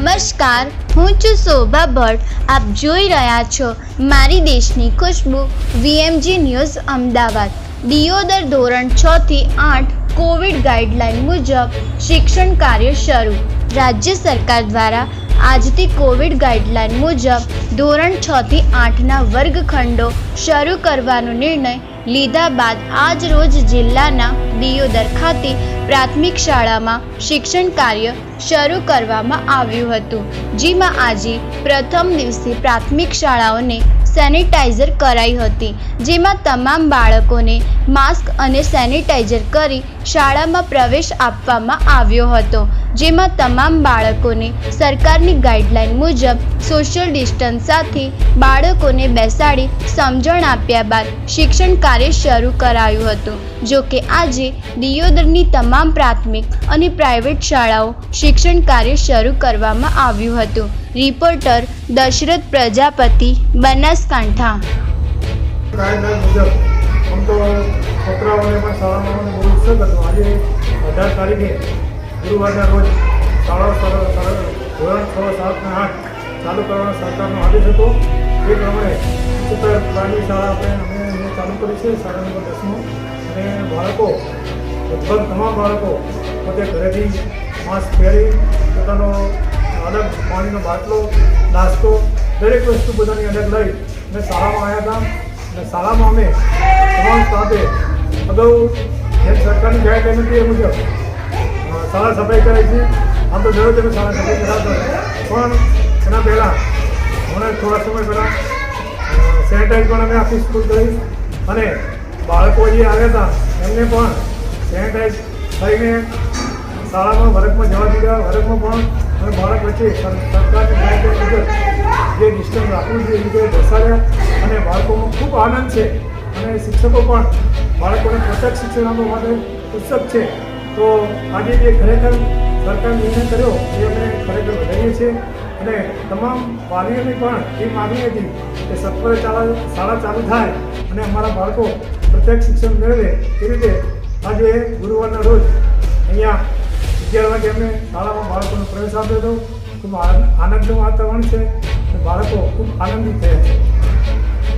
નમસ્કાર, હું છું શોભા ભટ્ટ. આપ જોઈ રહ્યા છો મારી દેશની ખુશ્બુ વીએમજી ન્યૂઝ અમદાવાદ. દિયોદર ધોરણ છ થી આઠ કોવિડ ગાઈડલાઈન મુજબ શિક્ષણ કાર્ય શરૂ. રાજ્ય સરકાર દ્વારા આજથી કોવિડ ગાઈડલાઈન મુજબ ધોરણ છ થી આઠના વર્ગખંડો શરૂ કરવાનો નિર્ણય લીધા બાદ આજ રોજ જિલ્લાના દિયોદર ખાતે પ્રાથમિક શાળામાં શિક્ષણ કાર્ય શરૂ કરવામાં આવ્યું હતું, જેમાં આજે પ્રથમ દિવસે પ્રાથમિક શાળાઓને સેનિટાઈઝર કરાઈ હતી, જેમાં તમામ બાળકોને માસ્ક અને સેનિટાઈઝર કરી શાળામાં પ્રવેશ આપવામાં આવ્યો હતો, જેમાં તમામ બાળકોને સરકારની ગાઈડલાઈન મુજબ સોશિયલ ડિસ્ટન્સ સાથે બાળકોને બેસાડી સમજણ આપ્યા બાદ શિક્ષણ કાર્ય શરૂ કરાયું હતું જો કે આજે દિયોદરની તમામ પ્રાથમિક અને પ્રાઇવેટ શાળાઓ શિક્ષણ કાર્ય શરૂ કરવામાં આવ્યું હતું. રિપોર્ટર દશરથ પ્રજાપતિ, બનાસકાંઠા. ચાલુ કરવાનો સરકારનો આદેશ હતો. એ પ્રમાણે ઉત્તર પ્રાણી શાળા આપણે અમે ચાલુ કરી છે. શાળા નંબર દસમો. અને બાળકો લગભગ તમામ બાળકો પોતે ઘરેથી માસ્ક પહેરી પોતાનો અલગ પાણીનો બાટલો, નાસ્તો, દરેક વસ્તુ પોતાની અલગ લઈ અને શાળામાં આવ્યા હતા અને શાળામાં અમે તમામ સ્ટાફે અગાઉ જેમ સરકારની ગાઈડલાઈન હતી એ મુજબ શાળા સફાઈ કરાઈ છે આમ તો જરૂર તમે શાળા સફાઈ કરાવતો. પણ એના પહેલાં હમણાં થોડા સમય પહેલાં સેનિટાઈઝ પણ અમે આખી સ્કૂલ કરી અને બાળકો જે આવ્યા હતા, એમને પણ સેનિટાઈઝ કરીને શાળામાં વર્ગમાં જવા દીધા, વર્ગમાં પણ અને બાળક વચ્ચે સર- સરકારની ગાઈડલાઈન મુજબ જે ડિસ્ટન્સ રાખવું જોઈએ, એ રીતે દર્શાવ્યા અને બાળકોમાં ખૂબ આનંદ છે. અને શિક્ષકો પણ બાળકોને પોષક શિક્ષણ આપવા માટે ઉત્સુક છે. તો આજે જે ખરેખર સરકાર નિર્ણય કર્યો, એ અમે ખરેખર વધારીએ છીએ. અને તમામ વાલીઓની પણ એ માગણી હતી કે સત્વરે શાળા ચાલુ થાય અને અમારા બાળકો પ્રત્યેક શિક્ષણ મેળવે, એ રીતે આજે ગુરુવારના રોજ અહીંયા અગિયાર વાગે અમે શાળામાં બાળકોનો પ્રવેશ આપ્યો હતો. ખૂબ આનંદ- આનંદનું વાતાવરણ છે. બાળકો ખૂબ આનંદિત થયા છે.